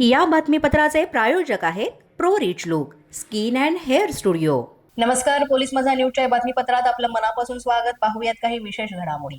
या बातमीपत्राचे प्रायोजक आहेत pro rich look skin and hair studio. नमस्कार पोलीस माझा न्यूजच्या बातमीपत्रात आपलं मनापासून स्वागत. पाहूयात काही विशेष घडामोडी.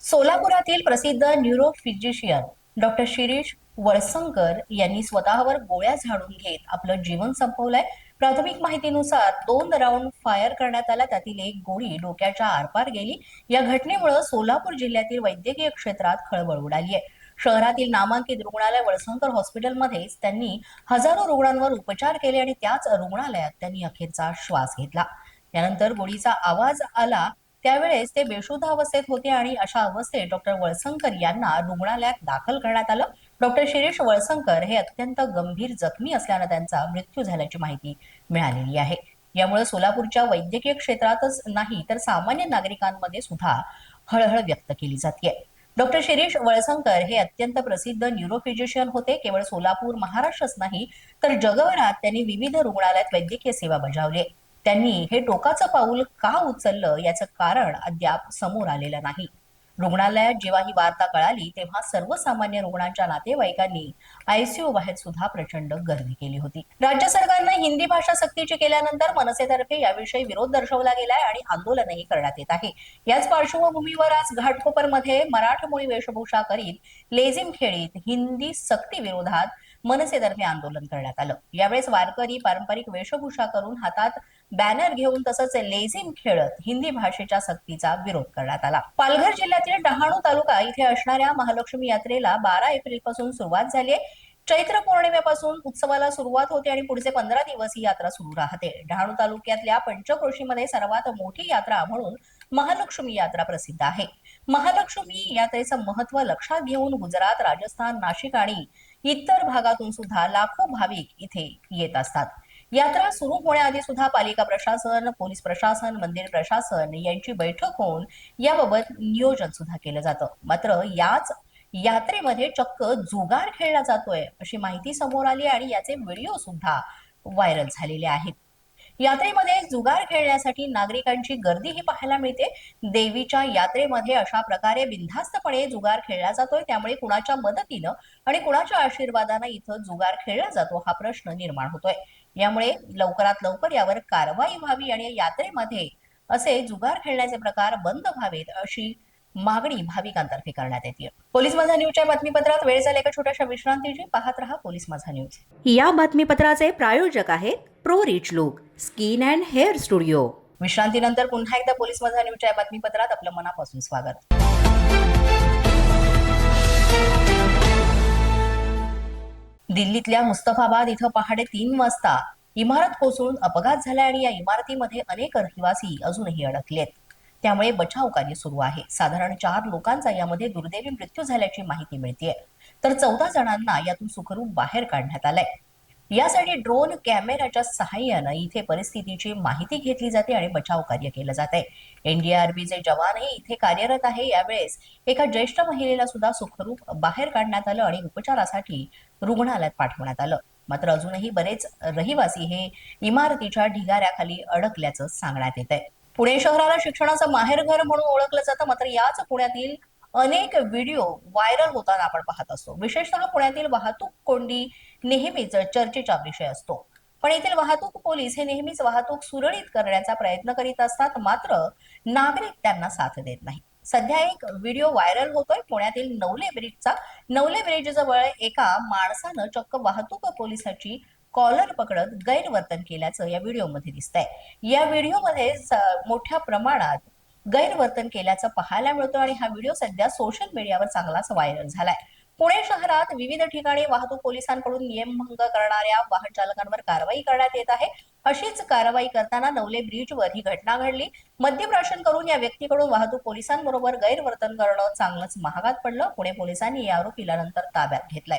सोलापुरातील प्रसिद्ध neuro physician doctor Shirish Valsankar यांनी स्वतःवर गोळ्या झाडून घेत आपलं जीवन संपवलंय. प्राथमिक माहितीनुसार दोन राऊंड फायर करण्यात आला. त्यातील एक गोळी डोक्याच्या आरपार गेली. या घटनेमुळे सोलापूर जिल्ह्यातील वैद्यकीय क्षेत्रात खळबळ उडाली आहे. शहरातील नामांकित रुग्णालय वळसंकर हॉस्पिटलमध्येच त्यांनी हजारो रुग्णांवर उपचार केले आणि त्याच रुग्णालयात त्यांनी अखेरचा श्वास घेतला. त्यानंतर गोळीचा आवाज आला. त्यावेळेस ते बेशुद्ध अवस्थेत होते आणि अशा अवस्थेत डॉक्टर वळसंकर यांना रुग्णालयात दाखल करण्यात आलं. डॉक्टर शिरीष वळसंकर हे अत्यंत गंभीर जखमी असल्यानं त्यांचा मृत्यू झाल्याची माहिती मिळालेली आहे. यामुळे सोलापूरच्या वैद्यकीय क्षेत्रातच नाही तर सामान्य नागरिकांमध्ये सुद्धा हळहळ व्यक्त केली जाते डॉक्टर शिरीष वळसंकर हे अत्यंत प्रसिद्ध न्यूरोफिजिशियन होते. केवळ सोलापूर महाराष्ट्रच नाही तर जगभरात त्यांनी विविध रुग्णालयात वैद्यकीय सेवा बजावली. त्यांनी हे टोकाचं पाऊल का उचललं याचं कारण अद्याप समोर आलेलं नाही. रुग्णालयात जेव्हा ही वार्ता कळाली तेव्हा सर्वसामान्य रुग्णांच्या नातेवाईकांनी आयसीयू बाहेर सुद्धा प्रचंड गर्दी केली होती. राज्य सरकारनं हिंदी भाषा सक्तीची केल्यानंतर मनसेतर्फे याविषयी विरोध दर्शवला गेलाय आणि आंदोलनही करण्यात येत आहे. याच पार्श्वभूमीवर आज घाटकोपरमध्ये मराठमोळी वेशभूषा करीत लेझिम खेळीत हिंदी सक्ती विरोधात मनसेतर्फे आंदोलन करण्यात आलं. यावेळेस वारकरी पारंपरिक वेशभूषा करून हातात बॅनर घेऊन तसंच लेझिम खेळत हिंदी भाषेच्या सक्तीचा विरोध करण्यात आला. पालघर जिल्ह्यातील डहाणू तालुका इथे असणाऱ्या महालक्ष्मी यात्रेला बारा एप्रिलपासून सुरुवात झाली आहे. चैत्र पौर्णिमेपासून उत्सवाला सुरुवात होते आणि पुढचे पंधरा दिवस ही यात्रा सुरू राहते. डहाणू तालुक्यातल्या पंचक्रोशीमध्ये सर्वात मोठी यात्रा म्हणून महालक्ष्मी यात्रा प्रसिद्ध आहे. महालक्ष्मी यात्रेचं महत्त्व लक्षात घेऊन गुजरात राजस्थान नाशिक आणि इतर भागातून सुद्धा लाखो भाविक इथे येत असतात. यात्रा सुरू होण्याआधी सुद्धा पालिका प्रशासन पोलीस प्रशासन मंदिर प्रशासन यांची बैठक होऊन याबाबत नियोजन सुद्धा केलं जातं. मात्र याच यात्रेमध्ये चक्क जुगार खेळला जातोय अशी माहिती समोर आली आणि याचे व्हिडिओ सुद्धा व्हायरल झालेले आहेत. यात्रेमध्ये जुगार खेळण्यासाठी नागरिकांची गर्दीही पाहायला मिळते. देवीच्या यात्रेमध्ये अशा प्रकारे बिनधास्तपणे जुगार खेळला जातोय. त्यामुळे कुणाच्या मदतीनं आणि कुणाच्या आशीर्वादानं इथं जुगार खेळला जातो हा प्रश्न निर्माण होतोय. यामुळे लवकरात लवकर यावर कारवाई व्हावी आणि यात्रेमध्ये असे जुगार खेळण्याचे प्रकार बंद व्हावेत अशी मागणी भाविकांतर्फे करण्यात येते. पोलीस माझा न्यूजच्या बातमीपत्रात वेळ झाली एका छोट्याशा विश्रांतीची? पाहत रहा पोलीस माझा न्यूज. या बातमीपत्राचे प्रायोजक आहेत pro rich look skin and hair studio. विश्रांतीनंतर पुन्हा एकदा पोलीस माझा न्यूजच्या बातमीपत्रात आपलं मनापासून स्वागत. दिल्लीतल्या मुस्तफाबाद इथं पहाटे तीन वाजता इमारत कोसळून अपघात झाला आणि या इमारतीमध्ये अनेक रहिवासी अजूनही अडकलेत. त्यामुळे बचाव कार्य सुरू आहे. साधारण चार लोकांचा यामध्ये दुर्दैवी मृत्यू झाल्याची माहिती मिळते तर चौदा जणांना यातून सुखरूप बाहेर काढण्यात आलंय. यासाठी ड्रोन कॅमेराच्या सहाय्यानं इथे परिस्थितीची माहिती घेतली जाते आणि बचाव कार्य केलं जात आहे एनडीआरबीचे जवानही इथे कार्यरत आहे. यावेळेस एका ज्येष्ठ महिलेला सुद्धा सुखरूप बाहेर काढण्यात आलं आणि उपचारासाठी रुग्णालयात पाठवण्यात आलं. मात्र अजूनही बरेच रहिवासी हे इमारतीच्या ढिगाऱ्याखाली अडकल्याचं सांगण्यात येत आहे पुणे शहराला शिक्षणाचं माहेरघर म्हणून ओळखलं जातं मात्र याच पुण्यातील अनेक व्हिडिओ व्हायरल होताना आपण पाहत असतो. विशेषतः पुण्यातील वाहतूक कोंडी नेहमीच चर्चेचा विषय असतो. पण येथील वाहतूक पोलीस हे नेहमीच वाहतूक सुरळीत करण्याचा प्रयत्न करीत असतात मात्र नागरिक त्यांना साथ देत नाही सध्या एक व्हिडिओ व्हायरल होतोय पुण्यातील नवले ब्रिजचा. नवले ब्रिज जवळ एका माणसानं चक्क वाहतूक पोलिसाची कॉलर पकडत गैरवर्तन केल्याचं या व्हिडिओमध्ये दिसतंय. या व्हिडिओमध्ये मोठ्या प्रमाणात गैरवर्तन केल्याचं पाहायला मिळतं आणि हा व्हिडिओ सध्या सोशल मीडियावर चांगलाच व्हायरल झालाय. पुणे शहरात विविध ठिकाणी वाहतूक पोलिसांकडून नियमभंग करणाऱ्या वाहन चालकांवर कारवाई करण्यात येत आहे. अशीच कारवाई करताना नवले ब्रिजवर ही घटना घडली. मद्यप्राशन करून या व्यक्तीकडून वाहतूक पोलिसांबरोबर गैरवर्तन करणं चांगलंच महागात पडलं. पुणे पोलिसांनी या आरोपीला नंतर ताब्यात घेतलाय.